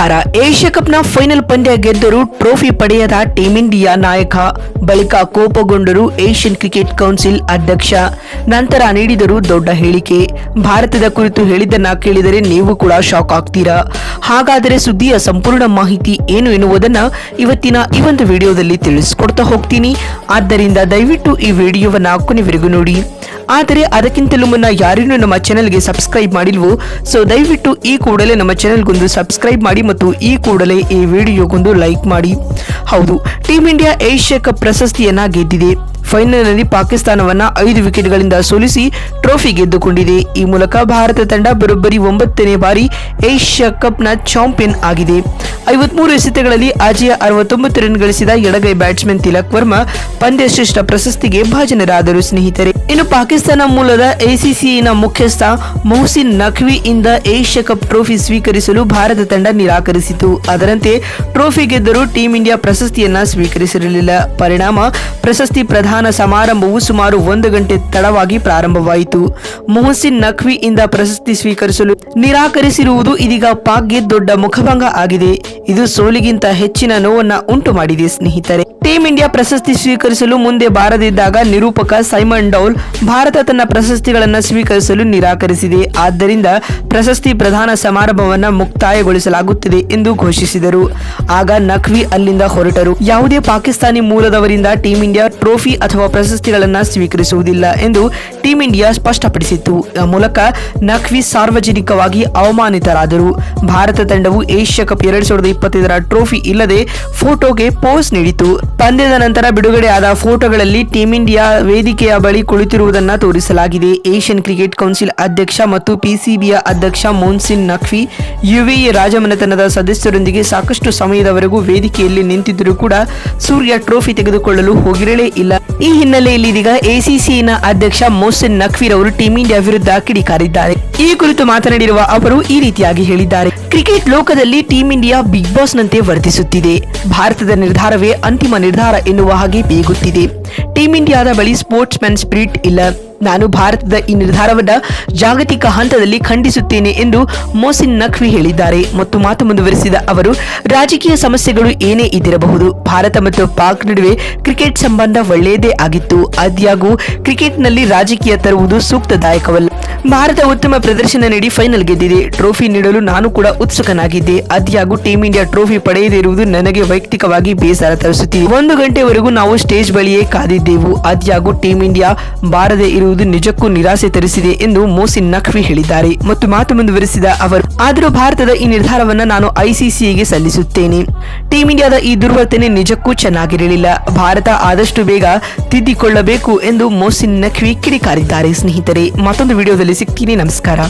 ನಮಸ್ಕಾರ ಏಷ್ಯಾ ಕಪ್ನ ಫೈನಲ್ ಪಂದ್ಯ ಗೆದ್ದರೂ ಟ್ರೋಫಿ ಪಡೆಯದ ಟೀಂ ಇಂಡಿಯಾ ನಾಯಕ ಬಳಿಕ ಕೋಪಗೊಂಡರು ಏಷ್ಯನ್ ಕ್ರಿಕೆಟ್ ಕೌನ್ಸಿಲ್ ಅಧ್ಯಕ್ಷ. ನಂತರ ನೀಡಿದರು ದೊಡ್ಡ ಹೇಳಿಕೆ. ಭಾರತದ ಕುರಿತು ಹೇಳಿದ್ದನ್ನ ಕೇಳಿದರೆ ನೀವು ಕೂಡ ಶಾಕ್ ಆಗ್ತೀರಾ? ಹಾಗಾದರೆ ಸುದ್ದಿಯ ಸಂಪೂರ್ಣ ಮಾಹಿತಿ ಏನು ಎನ್ನುವುದನ್ನ ಇವತ್ತಿನ ಈ ಒಂದು ವಿಡಿಯೋದಲ್ಲಿ ತಿಳಿಸಿಕೊಡ್ತಾ ಹೋಗ್ತೀನಿ. ಆದ್ದರಿಂದ ದಯವಿಟ್ಟು ಈ ವಿಡಿಯೋವನ್ನ ಕೊನೆವರೆಗೂ ನೋಡಿ. ಆದರೆ ಅದಕ್ಕಿಂತಲೂ ಮುನ್ನ ಯಾರೇನು ನಮ್ಮ ಚಾನೆಲ್ಗೆ ಸಬ್ಸ್ಕ್ರೈಬ್ ಮಾಡಿಲ್ವೋ? ಸೊ ದಯವಿಟ್ಟು ಈ ಕೂಡಲೇ ನಮ್ಮ ಚಾನೆಲ್ಗೊಂದು ಸಬ್ಸ್ಕ್ರೈಬ್ ಮಾಡಿ ಮತ್ತು ಈ ಕೂಡಲೇ ಈ ವಿಡಿಯೋಗೊಂದು ಲೈಕ್ ಮಾಡಿ. ಹೌದು ಟೀಮ್ ಇಂಡಿಯಾ ಏಷ್ಯಾ ಕಪ್ ಪ್ರಶಸ್ತಿಯನ್ನ ಗೆದ್ದಿದೆ. ಫೈನಲ್ನಲ್ಲಿ ಪಾಕಿಸ್ತಾನವನ್ನು ಐದು ವಿಕೆಟ್ಗಳಿಂದ ಸೋಲಿಸಿ ಟ್ರೋಫಿ ಗೆದ್ದುಕೊಂಡಿದೆ. ಈ ಮೂಲಕ ಭಾರತ ತಂಡ ಬರೋಬ್ಬರಿ ಒಂಬತ್ತನೇ ಬಾರಿ ಏಷ್ಯಾ ಕಪ್ನ ಚಾಂಪಿಯನ್ ಆಗಿದೆ. ಐವತ್ಮೂರು ಎಸೆತಗಳಲ್ಲಿ ಅಜಯ ಅರವತ್ತೊಂಬತ್ತು ರನ್ ಗಳಿಸಿದ ಎಡಗೈ ಬ್ಯಾಟ್ಸ್ಮನ್ ತಿಲಕ್ ವರ್ಮಾ ಪಂದ್ಯ ಶ್ರೇಷ್ಠ ಪ್ರಶಸ್ತಿಗೆ ಭಾಜನರಾದರು. ಸ್ನೇಹಿತರೆ, ಇನ್ನು ಪಾಕಿಸ್ತಾನ ಮೂಲದ ಎಸಿಸಿಐನ ಮುಖ್ಯಸ್ಥ ಮೊಹಸಿನ್ ನಖ್ವಿ ಇಂದ ಏಷ್ಯಾ ಕಪ್ ಟ್ರೋಫಿ ಸ್ವೀಕರಿಸಲು ಭಾರತ ತಂಡ ನಿರಾಕರಿಸಿತು. ಅದರಂತೆ, ಟ್ರೋಫಿ ಗೆದ್ದರೂ ಟೀಂ ಇಂಡಿಯಾ ಪ್ರಶಸ್ತಿಯನ್ನ ಸ್ವೀಕರಿಸಿರಲಿಲ್ಲ. ಪರಿಣಾಮ, ಪ್ರಶಸ್ತಿ ಪ್ರದಾನ ಸಮಾರಂಭವು ಸುಮಾರು ಒಂದು ಗಂಟೆ ತಡವಾಗಿ ಪ್ರಾರಂಭವಾಯಿತು. ಮೊಹಸಿನ್ ನಖ್ವಿ ಇಂದ ಪ್ರಶಸ್ತಿ ಸ್ವೀಕರಿಸಲು ನಿರಾಕರಿಸಿರುವುದು ಇದೀಗ ಪಾಕ್ಗೆ ದೊಡ್ಡ ಮುಖಭಂಗ ಆಗಿದೆ. ಇದು ಸೋಲಿಗಿಂತ ಹೆಚ್ಚಿನ ನೋವನ್ನ ಉಂಟು ಮಾಡಿದೆ ಸ್ನೇಹಿತರೆ. ಟೀಮ್ ಇಂಡಿಯಾ ಪ್ರಶಸ್ತಿ ಸ್ವೀಕರಿಸಲು ಮುಂದೆ ಬಾರದಿದ್ದಾಗ ನಿರೂಪಕ ಸೈಮನ್ ಡೌಲ್ ಭಾರತ ತನ್ನ ಪ್ರಶಸ್ತಿಗಳನ್ನ ಸ್ವೀಕರಿಸಲು ನಿರಾಕರಿಸಿದೆ. ಆದ್ದರಿಂದ ಪ್ರಶಸ್ತಿ ಪ್ರಧಾನ ಸಮಾರಂಭವನ್ನ ಮುಕ್ತಾಯಗೊಳಿಸಲಾಗುತ್ತಿದೆ ಎಂದು ಘೋಷಿಸಿದರು. ಆಗ ನಖ್ವಿ ಅಲ್ಲಿಂದ ಹೊರಟರು. ಯಾವುದೇ ಪಾಕಿಸ್ತಾನಿ ಮೂಲದವರಿಂದ ಟೀಂ ಇಂಡಿಯಾ ಟ್ರೋಫಿ ಅಥವಾ ಪ್ರಶಸ್ತಿಗಳನ್ನು ಸ್ವೀಕರಿಸುವುದಿಲ್ಲ ಎಂದು ಟೀಂ ಇಂಡಿಯಾ ಸ್ಪಷ್ಟಪಡಿಸಿತ್ತು. ಮೂಲಕ ನಖ್ವಿ ಸಾರ್ವಜನಿಕವಾಗಿ ಅವಮಾನಿತರಾದರು. ಭಾರತ ತಂಡವು ಏಷ್ಯಾ ಕಪ್ ಎರಡ್ ಸಾವಿರದ ಇಪ್ಪತ್ತೈದರ ಟ್ರೋಫಿ ಇಲ್ಲದೆ ಫೋಟೋಗೆ ಪೋಸ್ ನೀಡಿತು ಪಂದ್ಯದ ನಂತರ ಬಿಡುಗಡೆಯಾದ ಫೋಟೋಗಳಲ್ಲಿ ಟೀಂ ಇಂಡಿಯಾ ವೇದಿಕೆಯ ಬಳಿ ಕುಳಿತಿರುವುದನ್ನು ತೋರಿಸಲಾಗಿದೆ. ಏಷ್ಯನ್ ಕ್ರಿಕೆಟ್ ಕೌನ್ಸಿಲ್ ಅಧ್ಯಕ್ಷ ಮತ್ತು ಪಿಸಿಬಿಯ ಅಧ್ಯಕ್ಷ ಮೋನ್ಸಿನ್ ನಖ್ವಿ, ಯುಎಇ ರಾಜಮನೆತನದ ಸದಸ್ಯರೊಂದಿಗೆ ಸಾಕಷ್ಟು ಸಮಯದವರೆಗೂ ವೇದಿಕೆಯಲ್ಲಿ ನಿಂತಿದ್ದರೂ ಕೂಡ ಸೂರ್ಯ ಟ್ರೋಫಿ ತೆಗೆದುಕೊಳ್ಳಲು ಹೋಗಿರಲೇ ಇಲ್ಲ. ಈ ಹಿನ್ನೆಲೆಯಲ್ಲಿ ಇದೀಗ ಎಸಿಸಿನ ಅಧ್ಯಕ್ಷ ಮೊಹಸಿನ್ ನಖ್ವೀರ್ ಅವರು ಟೀಂ ಇಂಡಿಯಾ ವಿರುದ್ಧ ಕಿಡಿಕಾರಿದ್ದಾರೆ ಈ ಕುರಿತು ಮಾತನಾಡಿರುವ ಅವರು ಈ ರೀತಿಯಾಗಿ ಹೇಳಿದ್ದಾರೆ. ಕ್ರಿಕೆಟ್ ಲೋಕದಲ್ಲಿ ಟೀಂ ಇಂಡಿಯಾ ಬಿಗ್ ಬಾಸ್ ನಂತೆ ವರ್ತಿಸುತ್ತಿದೆ ಭಾರತದ ನಿರ್ಧಾರವೇ ಅಂತಿಮ ನಿರ್ಧಾರ ಎನ್ನುವ ಹಾಗೆ ಬೇಗುತ್ತಿದೆ. ಟೀಂ ಇಂಡಿಯಾದ ಬಳಿ ಸ್ಪೋರ್ಟ್ಸ್ ಮ್ಯಾನ್ ಸ್ಪಿರಿಟ್ ಇಲ್ಲ. ನಾನು ಭಾರತದ ಈ ನಿರ್ಧಾರವನ್ನು ಜಾಗತಿಕ ಹಂತದಲ್ಲಿ ಖಂಡಿಸುತ್ತೇನೆ ಎಂದು ಮೋಸಿನ್ ನಖ್ವಿ ಹೇಳಿದ್ದಾರೆ. ಮತ್ತು ಮಾತು ಮುಂದುವರೆಸಿದ ಅವರು, ರಾಜಕೀಯ ಸಮಸ್ಯೆಗಳು ಏನೇ ಇದ್ದಿರಬಹುದು, ಭಾರತ ಮತ್ತು ಪಾಕ್ ನಡುವೆ ಕ್ರಿಕೆಟ್ ಸಂಬಂಧ ಒಳ್ಳೆಯದೇ ಆಗಿತ್ತು. ಆದ್ಯಾಗೂ ಕ್ರಿಕೆಟ್ನಲ್ಲಿ ರಾಜಕೀಯ ತರುವುದು ಸೂಕ್ತದಾಯಕವಲ್ಲ. ಭಾರತ ಉತ್ತಮ ಪ್ರದರ್ಶನ ನೀಡಿ ಫೈನಲ್ ಗೆದ್ದಿದೆ. ಟ್ರೋಫಿ ನೀಡಲು ನಾನು ಕೂಡ ಉತ್ಸುಕನಾಗಿದ್ದೆ. ಆದ್ಯಾಗೂ ಟೀಂ ಇಂಡಿಯಾ ಟ್ರೋಫಿ ಪಡೆಯದೇ ಇರುವುದು ನನಗೆ ವೈಯಕ್ತಿಕವಾಗಿ ಬೇಸರ ತರಿಸುತ್ತಿದೆ. ಒಂದು ಗಂಟೆವರೆಗೂ ನಾವು ಸ್ಟೇಜ್ ಬಳಿಯೇ ಕಾದಿದ್ದೆವು. ಆದ್ಯಾಗೂ ಟೀಂ ಇಂಡಿಯಾ ಬಾರದೆ ಇರುವುದು ನಿಜಕ್ಕೂ ನಿರಾಸೆ ತರಿಸಿದೆ ಎಂದು ಮೋಸಿನ್ ನಖ್ವಿ ಹೇಳಿದ್ದಾರೆ. ಮತ್ತು ಮಾತು ಮುಂದುವರೆಸಿದ ಅವರು, ಆದರೂ ಭಾರತದ ಈ ನಿರ್ಧಾರವನ್ನು ನಾನು ಐಸಿಸಿಗೆ ಸಲ್ಲಿಸುತ್ತೇನೆ. ಟೀಂ ಇಂಡಿಯಾದ ಈ ದುರ್ವರ್ತನೆ ನಿಜಕ್ಕೂ ಚೆನ್ನಾಗಿರಲಿಲ್ಲ. ಭಾರತ ಆದಷ್ಟು ಬೇಗ ತಿದ್ದಿಕೊಳ್ಳಬೇಕು ಎಂದು ಮೋಸಿನ್ ನಖ್ವಿ ಕಿಡಿಕಾರಿದ್ದಾರೆ. ಸ್ನೇಹಿತರೆ, ಮತ್ತೊಂದು ವಿಡಿಯೋದಲ್ಲಿ ಸಿಗ್ತೀನಿ. ನಮಸ್ಕಾರ.